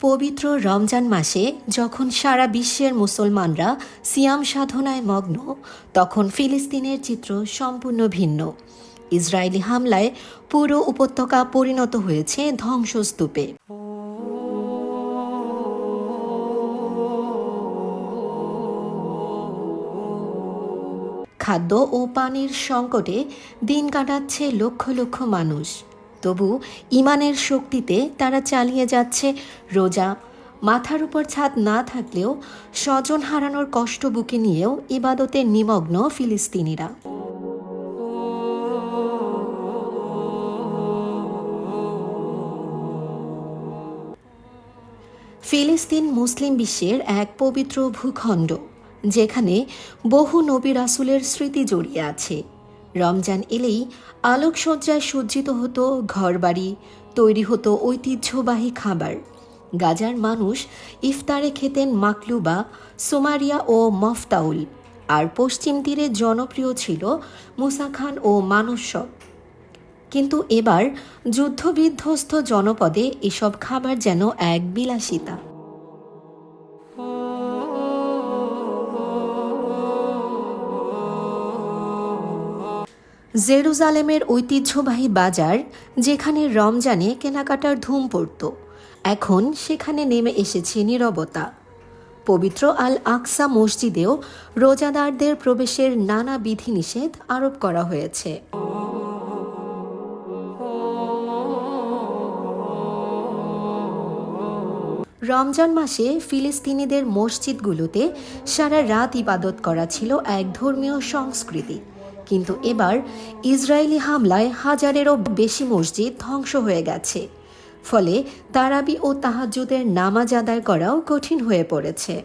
পবিত্র রমজান মাসে যখন সারা বিশ্বের মুসলমানরা সিয়াম সাধনায় মগ্ন, তখন ফিলিস্তিনের চিত্র সম্পূর্ণ ভিন্ন। ইসরায়েলি হামলায় পুরো উপত্যকা পরিণত হয়েছে ধ্বংসস্তূপে। খাদ্য ও পানির সংকটে দিন কাটাচ্ছে লক্ষ লক্ষ মানুষ। তবু ইমানের শক্তিতে তারা চালিয়ে যাচ্ছে রোজা। মাথার উপর ছাদ না থাকলেও স্বজন হারানোর কষ্ট বুকে নিয়েও ইবাদতে নিমগ্ন ফিলিস্তিনিরা। ফিলিস্তিন মুসলিম বিশ্বের এক পবিত্র ভূখণ্ড, যেখানে বহু নবী রাসুলের স্মৃতি জড়িয়ে আছে। রমজান এলেই আলোকসজ্জায় সজ্জিত হতো ঘরবাড়ি, তৈরি হতো ঐতিহ্যবাহী খাবার। গাজার মানুষ ইফতারে খেতেন মাকলুবা, সোমারিয়া ও মফতাউল। আর পশ্চিম তীরে জনপ্রিয় ছিল মুসা খান ও মানসব কিন্তু এবার যুদ্ধবিধ্বস্ত জনপদে এসব খাবার যেন এক বিলাসিতা। জেরুজালেমের ঐতিহ্যবাহী বাজার, যেখানে রমজানে কেনাকাটার ধুম পড়ত। এখন সেখানে নেমে এসেছে নীরবতা। পবিত্র আল আকসা মসজিদেও রোজাদারদের প্রবেশের নানা বিধিনিষেধ আরোপ করা হয়েছে। রমজান মাসে ফিলিস্তিনিদের মসজিদগুলোতে সারা রাত ইবাদত করা ছিল এক ধর্মীয় সংস্কৃতি। কিন্তু এবার ইসরায়েলি হামলায় হাজারেরও বেশি মসজিদ ধ্বংস হয়ে গেছে। ফলে তারাবি ও তাহাজ্জুদের নামাজ আদায় করাও কঠিন হয়ে পড়েছে।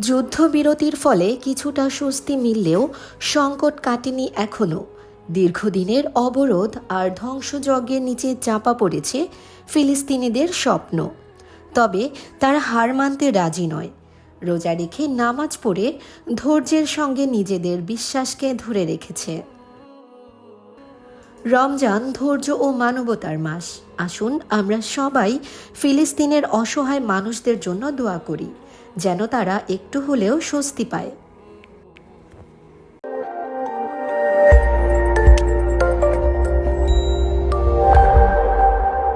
যুদ্ধবিরতির ফলে কিছুটা স্বস্তি মিললেও সংকট কাটেনি এখনও দীর্ঘদিনের অবরোধ আর ধ্বংসযজ্ঞের নিচে চাপা পড়েছে ফিলিস্তিনিদের স্বপ্ন। তবে তারা হার মানতে রাজি নয়। রোজা রেখে নামাজ পড়ে ধৈর্যের সঙ্গে নিজেদের বিশ্বাসকে ধরে রেখেছে। রমজান ধৈর্য ও মানবতার মাস। আসুন আমরা সবাই ফিলিস্তিনের অসহায় মানুষদের জন্য দোয়া করি, যেন তারা একটু হলেও স্বস্তি পায়।